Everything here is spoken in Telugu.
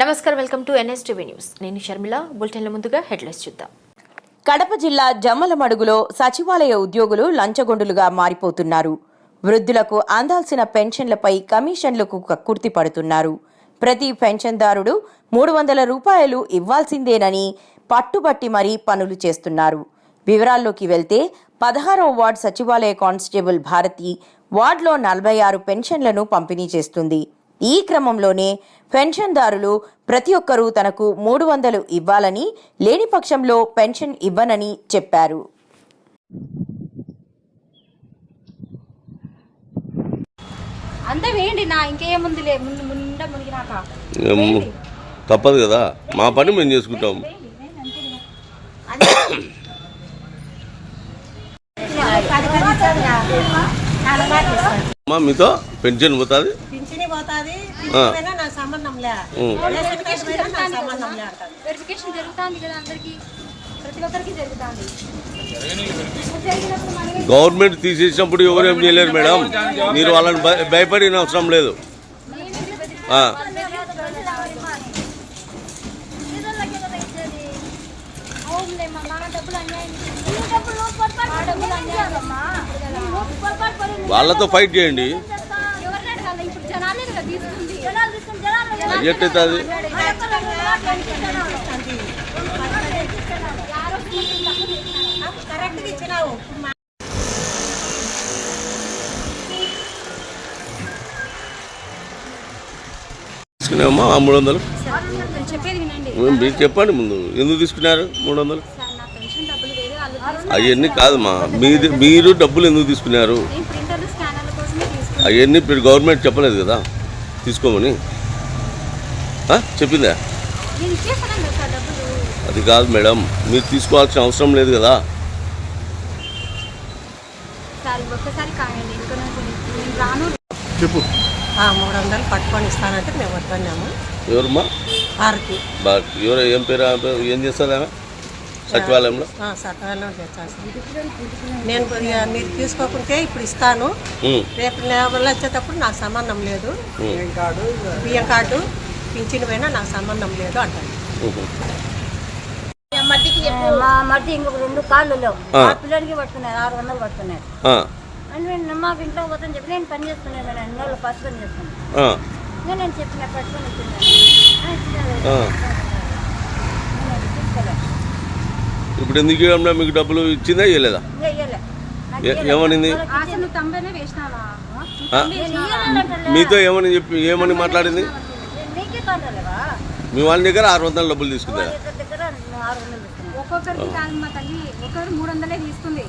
నమస్కారం వెల్కమ్ టు ఎన్ఎస్టీవీ న్యూస్. నేను షర్మిల. బులెటిన్ల ముందుగా హెడ్లైన్స్ చూద్దాం. కడప జిల్లా జమ్మలమడుగులో సచివాలయ ఉద్యోగులు లంచగొండులుగా మారిపోతున్నారు. వృద్ధులకు అందాల్సిన పెన్షన్లపై కమిషన్లకు కక్కుర్తి పడుతున్నారు. ప్రతి పెన్షన్దారుడు మూడు వందల రూపాయలు ఇవ్వాల్సిందేనని పట్టుబట్టి మరీ పనులు చేస్తున్నారు. వివరాల్లోకి వెళ్తే పదహారవ వార్డ్ సచివాలయ కానిస్టేబుల్ భారతి వార్డులో నలభై ఆరు పెన్షన్లను పంపిణీ చేస్తుంది. ఈ క్రమంలోనే పెన్షన్దారులు ప్రతి ఒక్కరూ తనకు మూడు వందలు ఇవ్వాలని లేని పక్షంలో పెన్షన్ ఇవ్వనని చెప్పారు. అంతా వేయండి నా ఇంకేముందిలే తప్పదు కదా మా పని మేము చేసుకుంటాం. మీతో పెన్షన్ పోతుంది. పోతాది నాకు సంబంధం వెరిఫికేషన్ జరుగుతుంది కదా. అందరికి. ప్రతి ఒక్కరికి జరుగుతుంది. గవర్నమెంట్ తీసేసినప్పుడు ఎవరు ఏం చేయలేరు మేడం. మీరు వాళ్ళని భయ- భయపడిన అవసరం లేదు. వాళ్ళతో ఫైట్ చేయండి ఎవరిని అడగాలి ఇప్పుడు జనాలే కదా తీసుకుంది మా తీసుకున్నామా ఆ మూడు వందలు? మీరు చెప్పండి ముందు. ఎందుకు తీసుకున్నారు మూడు వందలు. అవన్నీ కాదమ్మా మీది మీరు డబ్బులు ఎందుకు తీసుకున్నారు? అవన్నీ ఇప్పుడు గవర్నమెంట్ చెప్పలేదు కదా? తీసుకోమని? చెప్పిందా? అది కాదు మేడం మీరు తీసుకోవాల్సిన అవసరం లేదు కదా. చెప్పు. మూడు వందలు పట్టుకొని ఇస్తానంటే మేము వద్దన్నాము. ఎవరమ్మా? వారికి బా ఎవరు ఏం పేరు? ఏం ఆమె? సచివాలయంలో? నేను మీరు తీసుకోకుంటే ఇప్పుడు ఇస్తాను. రేపు వచ్చేటప్పుడు నాకు సంబంధం లేదు. బియ్యం కార్డు. పింఛన్ పోయినా నాకు సంబంధం లేదు అంటాను. మా మధ్య ఇంకొక రెండు కాళ్ళు లేవు. ఆ. పిల్లడికి పట్టుకున్నారు ఆరు వందలు పట్టుకున్నారు ఆ, అని నేను మాకు ఇంట్లో పోతాను చెప్పి నేను పని చేస్తున్నాను నేను ఎన్నో పసి పని చేస్తున్నాను ఆ, ఇంకా నేను చెప్పిన పట్టుకొని ఇప్పుడు ఎందుకు మీకు డబ్బులు? ఇచ్చిందా ఇవ్వలేదా. ఏమనింది. మీతో ఏమని చెప్పి ఏమని మాట్లాడింది? మీ వాళ్ళ దగ్గర ఆరు వందల డబ్బులు తీసుకుందా. ఒక్కొక్కరికి కాదు మా తల్లి ఒక్కొక్కరు మూడు వందలే తీసుకుంది.